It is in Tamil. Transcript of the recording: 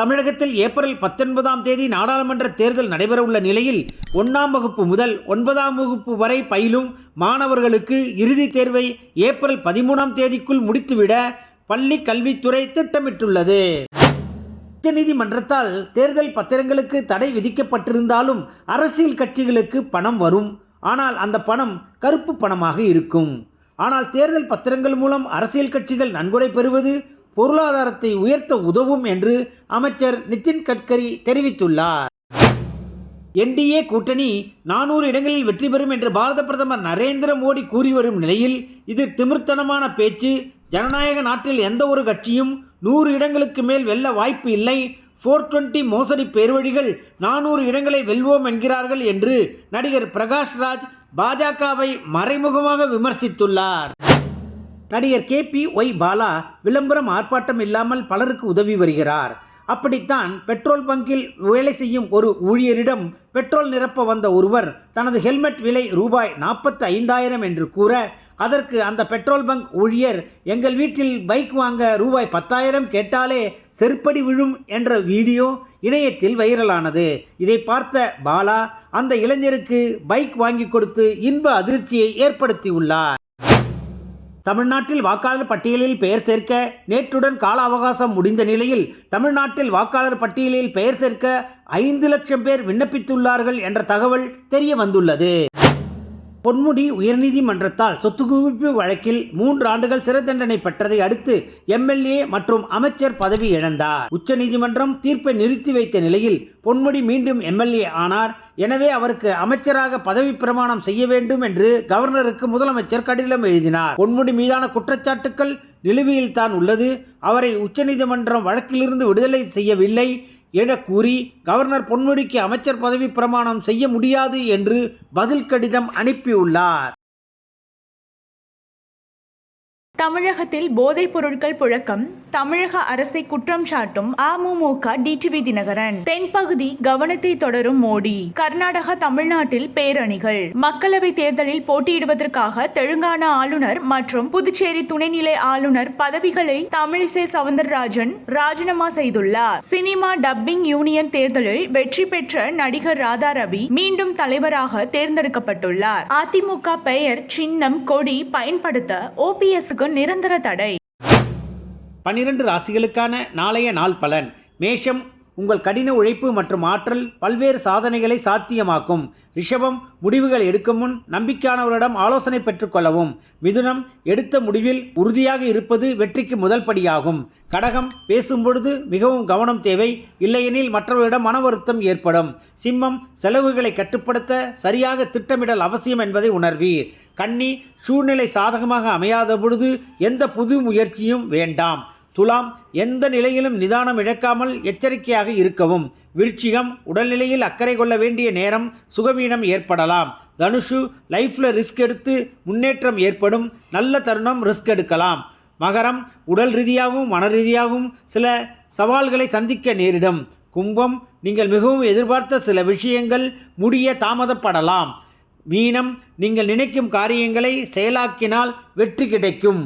தமிழகத்தில் ஏப்ரல் பத்தொன்பதாம் தேதி நாடாளுமன்ற தேர்தல் நடைபெறவுள்ள நிலையில் ஒன்றாம் வகுப்பு முதல் ஒன்பதாம் வகுப்பு வரை பயிலும் மாணவர்களுக்கு இறுதித் தேர்வை ஏப்ரல் பதிமூணாம் தேதிக்குள் முடித்துவிட பள்ளி கல்வித்துறை திட்டமிட்டுள்ளது. உச்சநீதிமன்றத்தால் தேர்தல் பத்திரங்களுக்கு தடை விதிக்கப்பட்டிருந்தாலும் அரசியல் கட்சிகளுக்கு பணம் வரும். ஆனால் அந்த பணம் கருப்பு பணமாக இருக்கும். ஆனால் தேர்தல் பத்திரங்கள் மூலம் அரசியல் கட்சிகள் நன்கொடை பெறுவது பொருளாதாரத்தை உயர்த்த உதவும் என்று அமைச்சர் நிதின் கட்கரி தெரிவித்துள்ளார். என்டிஏ கூட்டணி நானூறு இடங்களில் வெற்றி பெறும் என்று பாரத பிரதமர் நரேந்திர மோடி கூறி வரும் நிலையில் இது திமிர்த்தனமான பேச்சு. ஜனநாயக நாட்டில் எந்த ஒரு கட்சியும் நூறு இடங்களுக்கு மேல் வெல்ல வாய்ப்பு இல்லை. ஃபோர் டுவெண்ட்டி மோசடி பேர்வழிகள் நானூறு இடங்களை வெல்வோம் என்கிறார்கள் என்று நடிகர் பிரகாஷ் ராஜ் பாஜகவை மறைமுகமாக விமர்சித்துள்ளார். நடிகர் கே பி ஒய் பாலா விளம்பரம் ஆர்ப்பாட்டம் இல்லாமல் பலருக்கு உதவி வருகிறார். அப்படித்தான் பெட்ரோல் பங்கில் வேலை செய்யும் ஒரு ஊழியரிடம் பெட்ரோல் நிரப்ப வந்த ஒருவர் தனது ஹெல்மெட் விலை ரூபாய் நாற்பத்தி ஐந்தாயிரம் என்று கூற அதற்கு அந்த பெட்ரோல் பங்க் ஊழியர் எங்கள் வீட்டில் பைக் வாங்க ரூபாய் பத்தாயிரம் கேட்டாலே செருப்படி விழும் என்ற வீடியோ இணையத்தில் வைரலானது. இதை பார்த்த பாலா அந்த இளைஞருக்கு பைக் வாங்கி கொடுத்து இன்ப அதிர்ச்சியை ஏற்படுத்தியுள்ளார். தமிழ்நாட்டில் வாக்காளர் பட்டியலில் பெயர் சேர்க்க நேற்றுடன் கால அவகாசம் முடிந்த நிலையில் தமிழ்நாட்டில் வாக்காளர் பட்டியலில் பெயர் சேர்க்க ஐந்து லட்சம் பேர் விண்ணப்பித்துள்ளார்கள் என்ற தகவல் தெரிய வந்துள்ளது. பொன்முடி உயர்நீதிமன்றத்தால் சொத்து குவிப்பு வழக்கில் மூன்று ஆண்டுகள் சிறை தண்டனை பெற்றதை அடுத்து எம்எல்ஏ மற்றும் அமைச்சர் பதவி இழந்தார். உச்சநீதிமன்றம் தீர்ப்பை நிறுத்தி வைத்த நிலையில் பொன்முடி மீண்டும் எம்எல்ஏ ஆனார். எனவே அவருக்கு அமைச்சராக பதவி பிரமாணம் செய்ய வேண்டும் என்று கவர்னருக்கு முதலமைச்சர் கடிதம் எழுதினார். பொன்முடி மீதான குற்றச்சாட்டுக்கள் நிலுவையில் தான் உள்ளது. அவரை உச்சநீதிமன்றம் வழக்கிலிருந்து விடுதலை செய்யவில்லை. என கூறி கவர்னர் பொன்முடிக்கு அமைச்சர் பதவி பிரமாணம் செய்ய முடியாது என்று பதில் கடிதம் அனுப்பியுள்ளார். தமிழகத்தில் போதைப் பொருட்கள் புழக்கம் தமிழக அரசை குற்றம் சாட்டும் அமமுக டிடிவி தினகரன். தென்பகுதி கவனத்தை தொடரும் மோடி. கர்நாடகா தமிழ்நாட்டில் பேரணிகள். மக்களவை தேர்தலில் போட்டியிடுவதற்காக தெலுங்கானா ஆளுநர் மற்றும் புதுச்சேரி துணைநிலை ஆளுநர் பதவிகளை தமிழிசை சவுந்தரராஜன் ராஜினாமா செய்துள்ளார். சினிமா டப்பிங் யூனியன் தேர்தலில் வெற்றி பெற்ற நடிகர் ராதா ரவி மீண்டும் தலைவராக தேர்ந்தெடுக்கப்பட்டுள்ளார். அதிமுக பெயர் சின்னம் கொடி பயன்படுத்த ஓபிஎஸ்க்கு நிரந்தர தடை. பன்னிரண்டு ராசிகளுக்கான நாளைய நாள் பலன். மேஷம் உங்கள் கடின உழைப்பு மற்றும் ஆற்றல் பல்வேறு சாதனைகளை சாத்தியமாக்கும். ரிஷபம் முடிவுகள் எடுக்கும் முன் நம்பிக்கையானவரிடம் ஆலோசனை பெற்றுக்கொள்ளவும் மிதுனம் எடுத்த முடிவில் உறுதியாக இருப்பது வெற்றிக்கு முதல் படியாகும். கடகம் பேசும்பொழுது மிகவும் கவனம் தேவை. இல்லையெனில் மற்றவர்களிடம் மன வருத்தம் ஏற்படும். சிம்மம் செலவுகளை கட்டுப்படுத்த சரியாக திட்டமிடல் அவசியம் என்பதை உணர்வீர். கன்னி சூழ்நிலை சாதகமாக அமையாத பொழுது எந்த புது முயற்சியும் வேண்டாம். துலாம் எந்த நிலையிலும் நிதானம் இழக்காமல் எச்சரிக்கையாக இருக்கவும். விருச்சிகம் உடல்நிலையில் அக்கறை கொள்ள வேண்டிய நேரம் சுகவீனம் ஏற்படலாம். தனுஷு லைஃப்பில் ரிஸ்க் எடுத்து முன்னேற்றம் ஏற்படும். நல்ல தருணம் ரிஸ்க் எடுக்கலாம். மகரம் உடல் ரீதியாகவும் மன ரீதியாகவும் சில சவால்களை சந்திக்க நேரிடும். கும்பம் நீங்கள் மிகவும் எதிர்பார்த்த சில விஷயங்கள் முடிய தாமதப்படலாம். மீனம் நீங்கள் நினைக்கும் காரியங்களை செயலாக்கினால் வெற்றி கிடைக்கும்.